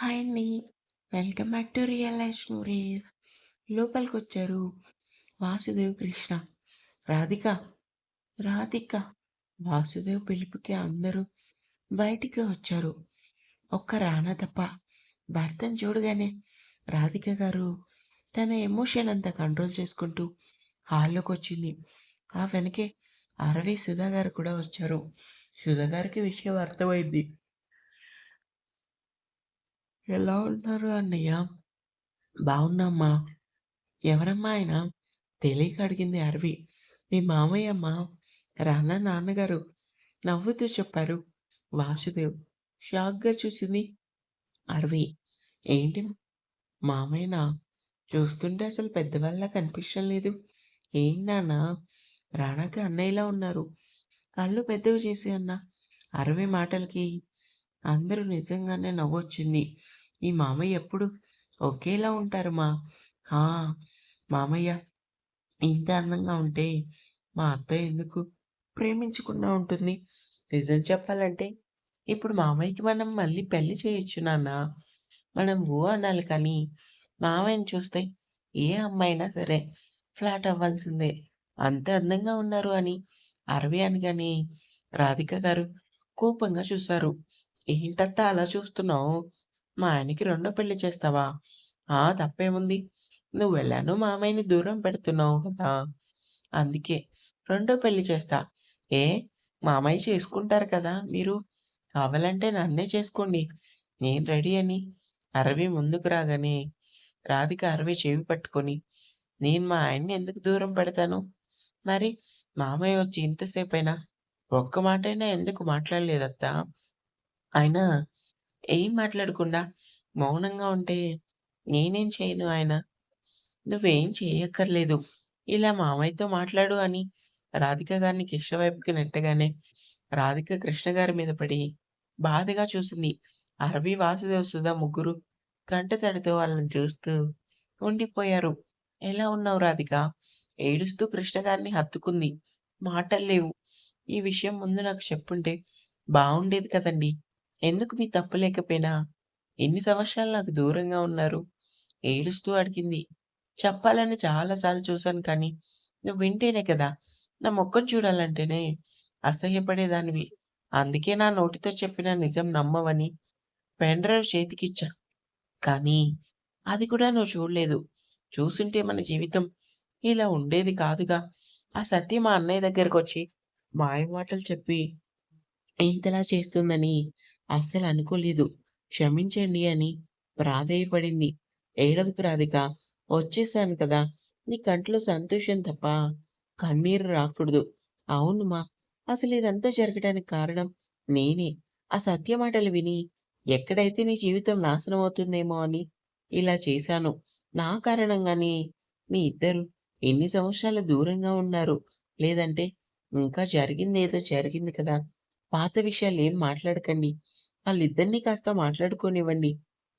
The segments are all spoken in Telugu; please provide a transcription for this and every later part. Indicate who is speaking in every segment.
Speaker 1: హాయ్ అండి. Welcome back to real life stories. లోపలికొచ్చారు Vasudev, Krishna. Radhika, Radhika. Vasudev పిలుపుకి అందరూ బయటికి వచ్చారు. ఒక్క రానా తప్ప. భర్తను చూడగానే రాధిక గారు తన ఎమోషన్ అంతా కంట్రోల్ చేసుకుంటూ హాల్లోకి వచ్చింది ఆ వెనకే అరవి సుధా గారు కూడా వచ్చారు. సుధా గారికి విషయం అర్థమైంది. ఎలా ఉన్నారు అన్నయ్య? బాగున్నామ్మా ఎవరమ్మా ఆయన? తెలియక అడిగింది అరవి. మీ మామయ్యమ్మ రానా నాన్నగారు నవ్వుతూ చెప్పారు వాసుదేవ్. షాక్‌గా చూసింది అరవి. ఏంటి మామయ్యనా? చూస్తుంటే అసలు పెద్దవాళ్ళ కనిపించడం లేదు. ఏంటి నాన్న రానాకి అన్నయ్యలా ఉన్నారు. కళ్ళు పెద్దవి చేసి అన్న అరవి మాటలకి అందరూ నిజంగానే నవ్వొచ్చింది. ఈ మామయ్య ఎప్పుడు ఒకేలా ఉంటారు మా. ఆ! మామయ్య ఇంత అందంగా ఉంటే మా అత్తయ్య ఎందుకు ప్రేమించకుండా ఉంటుంది? నిజం చెప్పాలంటే ఇప్పుడు మామయ్యకి మనం మళ్ళీ పెళ్ళి చేయొచ్చు నాన్న. మనం ఓ అనాలి కానీ మామయ్యని చూస్తే ఏ అమ్మాయినా సరే ఫ్లాట్ అవ్వాల్సిందే. అంత అందంగా ఉన్నారు అని అరవి అనగానే రాధిక గారు కోపంగా చూశారు ఏంటత్తా అలా చూస్తున్నావు? మా ఆయనకి రెండో పెళ్ళి చేస్తావా? ఆ! తప్పేముంది? నువ్వు వెళ్ళాను మామయ్యని దూరం పెడుతున్నావు కదా! అందుకే రెండో పెళ్ళి చేస్తా. ఏ మామయ్య చేసుకుంటారు కదా మీరు. కావాలంటే నన్నే చేసుకోండి. నేను రెడీ అని అరవి ముందుకు రాగానే రాధిక అరవి చెవి పట్టుకొని నేను మా ఆయన్ని ఎందుకు దూరం పెడతాను? మరి మామయ్య వచ్చి ఇంతసేపైనా ఒక్క మాటైనా ఎందుకు మాట్లాడలేదత్తా? అయినా ఏం మాట్లాడకుండా మౌనంగా ఉంటే నేనేం చేయను ఆయన? నువ్వేం చేయక్కర్లేదు. ఇలా మామయ్యతో మాట్లాడు అని రాధిక గారిని కృష్ణ వైపుకి నెట్టగానే రాధిక కృష్ణ గారి మీద పడి బాధగా చూసింది. అరవి, వాసుదేవ సుధా ముగ్గురు కంటతడితో వాళ్ళని చూస్తూ ఉండిపోయారు. ఎలా ఉన్నావు రాధిక? ఏడుస్తూ కృష్ణ గారిని హత్తుకుంది. మాటల్లేవు. ఈ విషయం ముందు నాకు చెప్పుంటే బాగుండేది కదండీ! ఎందుకు మీ తప్పు లేకపోయినా ఎన్ని సంవత్సరాలు నాకు దూరంగా ఉన్నారు? ఏడుస్తూ అడిగింది. చెప్పాలని చాలాసార్లు చూశాను కానీ నువ్వు వింటేనే కదా! నా ముఖం చూడాలంటేనే అసహ్యపడేదానివి. అందుకే నా నోటితో చెప్పిన నిజం నమ్మవని పెన్ డ్రైవ్ చేతికిచ్చా. కానీ అది కూడా నువ్వు చూడలేదు. చూసుంటే మన జీవితం ఇలా ఉండేది కాదుగా! ఆ సత్య మా అన్నయ్య దగ్గరకొచ్చి మాయమాటలు చెప్పి ఇంతలా చేస్తుందని అస్సలు అనుకోలేదు. క్షమించండి అని ప్రాధేయపడింది. ఏడవకు రాధిక. వచ్చేసాను కదా! నీ కంట్లో సంతోషం తప్ప కన్నీరు రాకూడదు. అవును మా. అసలు ఇదంతా జరగడానికి కారణం నేనే. ఆ సత్య మాటలు విని ఎక్కడైతే నీ జీవితం నాశనం అవుతుందేమో అని ఇలా చేశాను. నా కారణంగానే మీ ఇద్దరు ఎన్ని సంవత్సరాలు దూరంగా ఉన్నారు. లేదంటే ఇంకా జరిగిందేదో జరిగింది కదా! పాత విషయాలు ఏం మాట్లాడకండి. వాళ్ళిద్దరినీ కాస్త మాట్లాడుకోనివ్వండి.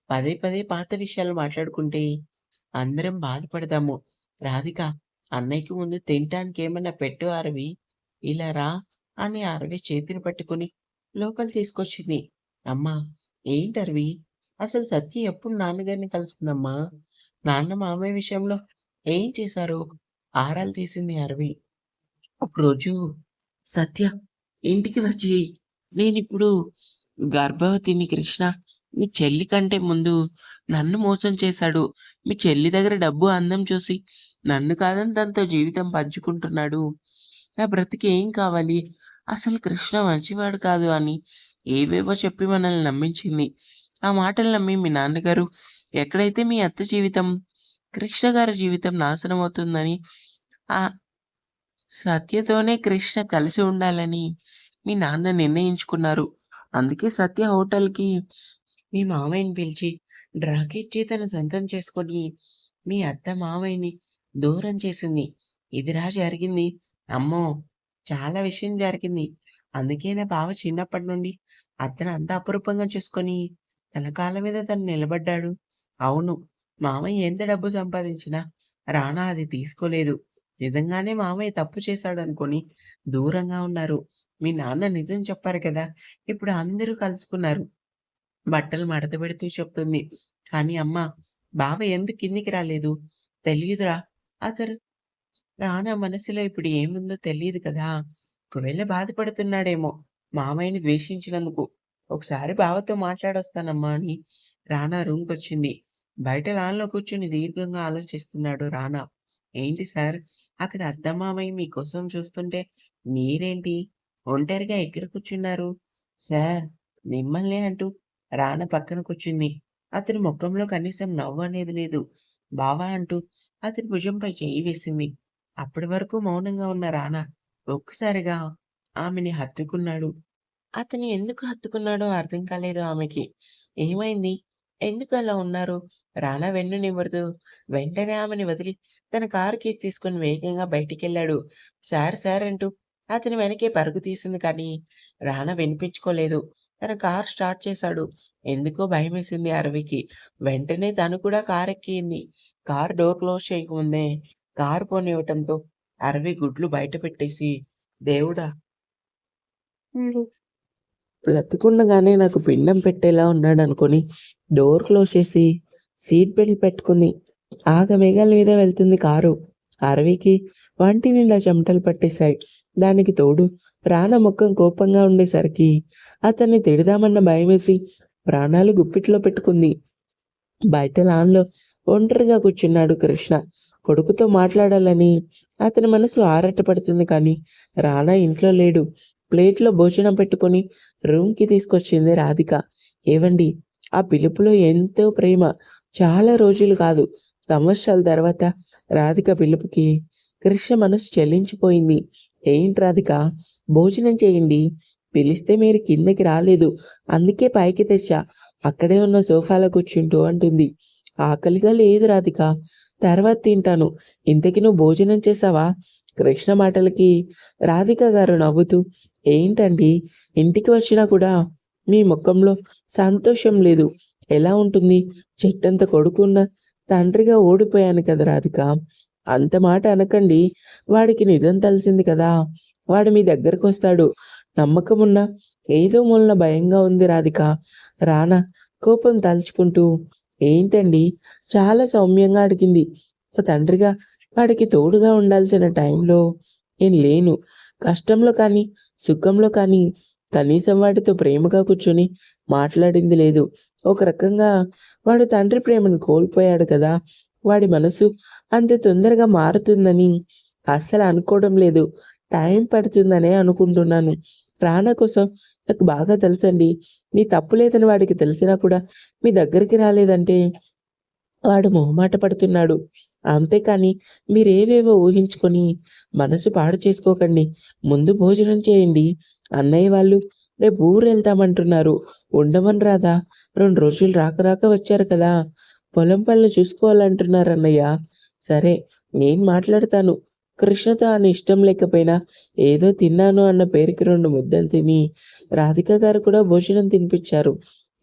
Speaker 1: పదే పదే పాత విషయాలు మాట్లాడుకుంటే అందరం బాధపడదాము. రాధిక అన్నయ్యకి ముందు తినటానికేమన్నా పెట్టు అరవి. ఇలా రా అని అరవి చేతిని పట్టుకొని లోపల తీసుకొచ్చింది. అమ్మా! ఏంటి అరవి అసలు సత్య ఎప్పుడు నాన్నగారిని కలుసుకుందమ్మా నాన్న మామయ్య విషయంలో ఏం చేశారు? ఆరాలు తీసింది అరవి. ఒకరోజు సత్య ఇంటికి వచ్చి నేనిప్పుడు గర్భవతిని కృష్ణ. మీ చెల్లి కంటే ముందు నన్ను మోసం చేశాడు. మీ చెల్లి దగ్గర డబ్బు, అందం చూసి నన్ను కాదని తనతో జీవితం పంచుకుంటున్నాడు. నా బ్రతికి ఏం కావాలి? అసలు కృష్ణ మంచివాడు కాదు అని ఏవేవో చెప్పి మనల్ని నమ్మించింది. ఆ మాటలు నమ్మి మీ నాన్నగారు ఎక్కడైతే మీ అత్త జీవితం, కృష్ణ గారి జీవితం నాశనం అవుతుందని ఆ సత్యతోనే కృష్ణ కలిసి ఉండాలని మీ నాన్న నిర్ణయించుకున్నారు. అందుకే సత్య హోటల్‌కి మీ మామయ్యని పిలిచి డ్రాకి ఇచ్చి తను సొంతం చేసుకొని మీ అత్త, మామయ్యని దూరం చేసింది. ఇదిరా జరిగింది. అమ్మో! చాలా విషయం జరిగింది. అందుకే నా బావ చిన్నప్పటి నుండి అతను అంత అపురూపంగా చూసుకొని తన కాళ్ళ మీద తను నిలబడ్డాడు. అవును. మామయ్య ఎంత డబ్బు సంపాదించినా రానా అది తీసుకోలేదు. నిజంగానే మామయ్య తప్పు చేశాడు అనుకొని దూరంగా ఉన్నారు. మీ నాన్న నిజం చెప్పారు కదా! ఇప్పుడు అందరూ కలుసుకున్నారు. బట్టలు మడత పెడుతూ చెప్తుంది. కానీ అమ్మా, బావ ఎందుకు కిందికి రాలేదు? తెలియదురా అతను రానా మనసులో ఇప్పుడు ఏముందో తెలియదు కదా! ఒకవేళ బాధపడుతున్నాడేమో మామయ్యని ద్వేషించినందుకు. ఒకసారి బావతో మాట్లాడొస్తానమ్మా అని రానా రూమ్కి వచ్చింది బయట లాన్‌లో కూర్చొని దీర్ఘంగా ఆలోచిస్తున్నాడు రానా. ఏంటి సార్ అక్కడ అద్దమామయ్య మీకోసం చూస్తుంటే మీరేంటి ఒంటరిగా ఎక్కడ కూర్చున్నారు? సార్ మిమ్మల్నే అంటూ రాణ పక్కన కూర్చుంది. అతని ముఖంలో కనీసం నవ్వు అనేది లేదు. బావా అంటూ అతని భుజంపై చేయి వేసింది. అప్పటి వరకు మౌనంగా ఉన్న రానా ఒక్కసారిగా ఆమెని హత్తుకున్నాడు. అతను ఎందుకు హత్తుకున్నాడో అర్థం కాలేదు ఆమెకి. ఏమైంది? ఎందుకు అలా ఉన్నారు? రానా వెన్ను నిమురుతూ వెంటనే ఆమెని వదిలి తన కారు కీస్ తీసుకొని వేగంగా బయటికెళ్ళాడు. సార్ సార్ అంటూ అతని వెనకే పరుగు తీసింది కానీ రానా వినిపించుకోలేదు. తన కారు స్టార్ట్ చేశాడు. ఎందుకో భయమేసింది అరవికి. వెంటనే తను కూడా కారెక్కింది. కారు డోర్ క్లోజ్ చేయకముందే కారు పోనివ్వటంతో అరవి గుడ్లు బయట పెట్టేసి దేవుడా! వీడు బ్రతికుండగానే నాకు పిండం పెట్టేలా ఉన్నాడనుకోని డోర్ క్లోజ్ చేసి సీట్ బెల్ట్ పెట్టుకుంది. ఆగమేఘాల మీద వెళ్తుంది కారు. అరవికి వంటి నిండా చెమటలు పట్టేశాయి. దానికి తోడు ప్రాణ ముఖం కోపంగా ఉండేసరికి అతన్ని తిడదామన్న భయమేసి ప్రాణాలు గుప్పిట్లో పెట్టుకుంది. బయట లాన్‌లో ఒంటరిగా కూర్చున్నాడు కృష్ణ. కొడుకుతో మాట్లాడాలని అతని మనసు ఆరాటపడుతుంది కానీ రానా ఇంట్లో లేడు. ప్లేట్‌లో భోజనం పెట్టుకొని రూమ్‌కి తీసుకొచ్చింది రాధిక. ఏవండి ఆ పిలుపులో ఎంతో ప్రేమ. చాలా రోజులు కాదు సంవత్సరాల తర్వాత రాధిక పిలుపుకి కృష్ణ మనసు చెల్లించిపోయింది ఏంటి రాధిక భోజనం చేయండి. పిలిస్తే మీరు కిందకి రాలేదు. అందుకే పైకి తెచ్చా. అక్కడే ఉన్న సోఫాలో కూర్చుంటూ అంటుంది. ఆకలిగా లేదు రాధిక. తర్వాత తింటాను. ఇంతకి నువ్వు భోజనం చేసావా కృష్ణ మాటలకి రాధిక గారు నవ్వుతూ ఏంటండి ఇంటికి వచ్చినా కూడా మీ ముఖంలో సంతోషం లేదు. ఎలా ఉంటుంది? చెట్టంత కొడుకున్న తండ్రిగా ఓడిపోయాను కదా రాధిక. అంత మాట అనకండి. వాడికి నిజం తెలిసింది కదా! వాడు మీ దగ్గరకు వస్తాడు నమ్మకమున్నా ఏదో మూలన భయంగా ఉంది రాధిక. రానా కోపం తలుచుకుంటూ ఏంటండి చాలా సౌమ్యంగా అడిగింది. ఒక తండ్రిగా వాడికి తోడుగా ఉండాల్సిన టైంలో నేను లేను. కష్టంలో కానీ, సుఖంలో కానీ కనీసం వాటితో ప్రేమగా కూర్చొని మాట్లాడింది లేదు. ఒక రకంగా వాడు తండ్రి ప్రేమను కోల్పోయాడు కదా! వాడి మనసు అంత తొందరగా మారుతుందని అస్సలు అనుకోవడం లేదు. టైం పడుతుందనే అనుకుంటున్నాను. రానా కోసం నాకు బాగా తెలుసండి. మీ తప్పు లేదని వాడికి తెలిసినా కూడా మీ దగ్గరికి రాలేదంటే వాడు మొహమాట పడుతున్నాడు. అంతేకాని మీరేవేవో ఊహించుకొని మనసు పాడు చేసుకోకండి. ముందు భోజనం చేయండి. అన్నయ్య వాళ్ళు రేపు ఊరెళ్తామంటున్నారు. ఉండమనరాదా? 2 రోజులు రాక రాక వచ్చారు కదా! పొలం పనులు చూసుకోవాలంటున్నారన్నయ్య. సరే నేను మాట్లాడతాను. కృష్ణతో అని ఇష్టం లేకపోయినా ఏదో తిన్నాను అన్న పేరుకి రెండు ముద్దలు తిని రాధిక గారు కూడా భోజనం తినిపించారు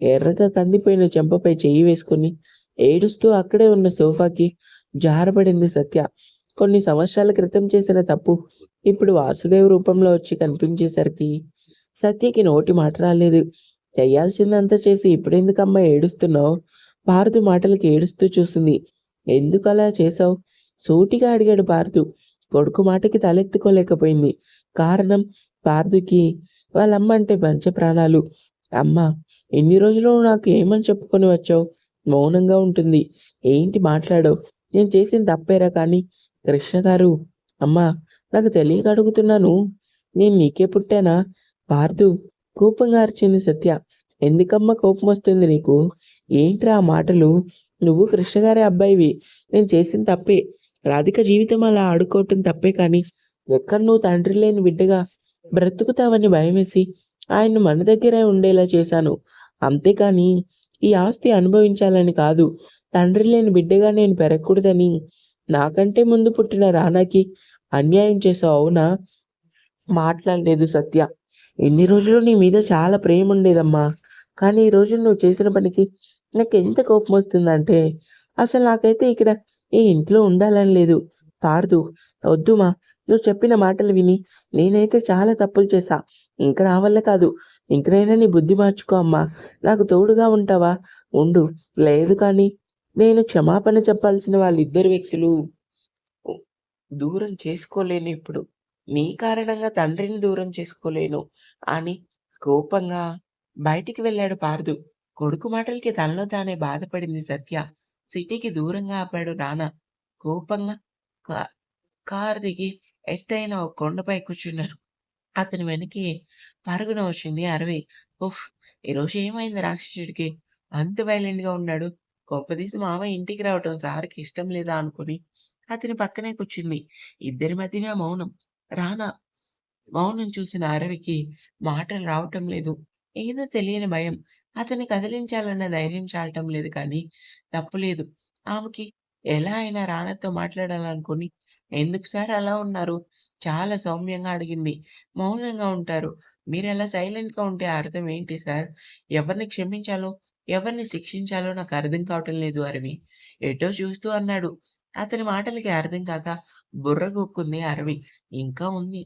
Speaker 1: ఎర్రగా కందిపోయిన చెంపపై చెయ్యి వేసుకొని ఏడుస్తూ అక్కడే ఉన్న సోఫాకి జారబడింది సత్య. కొన్ని సంవత్సరాల క్రితం చేసిన తప్పు ఇప్పుడు వాసుదేవ్ రూపంలో వచ్చి కనిపించేసరికి సత్యకి నోటి మాట రాలేదు. చేయాల్సిందంతా చేసి ఇప్పుడెందుకమ్మా ఏడుస్తున్నావు? పార్థు మాటలకి ఏడుస్తూ చూసింది. అలా చేశావు? సూటిగా అడిగాడు పార్థు. కొడుకు మాటకి తలెత్తుకోలేకపోయింది. కారణం పార్థుకి వాళ్ళమ్మ అంటే పంచప్రాణాలు. అమ్మ ఎన్ని రోజులు నాకు ఏమని చెప్పుకొని వచ్చావు? మౌనంగా ఉంటుంది. ఏంటి మాట్లాడవు? నేను చేసింది తప్పేరా కానీ కృష్ణ గారు అమ్మా నాకు తెలియక అడుగుతున్నాను. నేను నీకే పుట్టానా? పార్థు కోపంగా అరిచింది సత్య. ఎందుకమ్మా కోపమొస్తుంది నీకు? ఏంట్రా ఆ మాటలు? నువ్వు కృష్ణగారి అబ్బాయివి. నేను చేసింది తప్పే. రాధిక జీవితం అలా ఆడుకోవటం తప్పే కానీ ఎక్కడ నువ్వు తండ్రి లేని బిడ్డగా బ్రతుకుతావని భయమేసి ఆయన మన దగ్గరే ఉండేలా చేశాను. అంతేకాని ఈ ఆస్తి అనుభవించాలని కాదు. తండ్రి లేని బిడ్డగా నేను పెరగకూడదని నాకంటే ముందు పుట్టిన రానాకి అన్యాయం చేసావు అవునా? మాట్లాడలేదు సత్య. ఎన్ని రోజులు నీ మీద చాలా ప్రేమ ఉండేదమ్మా కానీ ఈ రోజు నువ్వు చేసిన పనికి నాకు ఎంత కోపం వస్తుందంటే అసలు నాకైతే ఇక్కడ ఈ ఇంట్లో ఉండాలని లేదు. పార్థు వద్దుమా నువ్వు చెప్పిన మాటలు విని నేనైతే చాలా తప్పులు చేశా. ఇంక నా వల్ల కాదు. ఇంకనైనా నీ బుద్ధి మార్చుకో అమ్మా. నాకు తోడుగా ఉంటావా? ఉండు. లేదు కానీ నేను క్షమాపణ చెప్పాల్సిన వాళ్ళిద్దరు వ్యక్తులు దూరం చేసుకోలేను ఇప్పుడు. నీ కారణంగా తండ్రిని దూరం చేసుకోలేను అని కోపంగా బయటికి వెళ్ళాడు పార్దు. కొడుకు మాటలకి తనలో తానే బాధపడింది సత్య. సిటీకి దూరంగా ఆపాడు రానా. కోపంగా కారు దిగి ఎత్తైన ఒక కొండపై కూర్చున్నారు. అతని వెనకే పరుగున వచ్చింది అరవి. ఉఫ్! ఈరోజు ఏమైంది రాక్షసుడికి? అంత వైలెంట్‌గా ఉన్నాడు. కొంపదీసి మామ ఇంటికి రావటం సార్‌కి ఇష్టం లేదా అనుకుని అతని పక్కనే కూర్చుంది. ఇద్దరి మధ్యన మౌనం. రానా మౌనం చూసిన అరవికి మాటలు రావటం లేదు. ఏదో తెలియని భయం. అతన్ని కదిలించాలన్న ధైర్యం చాలటం లేదు కానీ తప్పులేదు. ఆమెకి ఎలా అయినా రానతో మాట్లాడాలనుకుని ఎందుకు సార్ అలా ఉన్నారు? చాలా సౌమ్యంగా అడిగింది. మౌనంగా ఉంటారు. మీరలా సైలెంట్‌గా ఉంటే అర్థం ఏంటి సార్? ఎవరిని క్షమించాలో, ఎవరిని శిక్షించాలో నాకు అర్థం కావటం లేదు అరవి. ఎటో చూస్తూ అన్నాడు. అతని మాటలకి అర్థం కాక బుర్ర గుక్కుంది అరవి. ఇంకా ఉంది.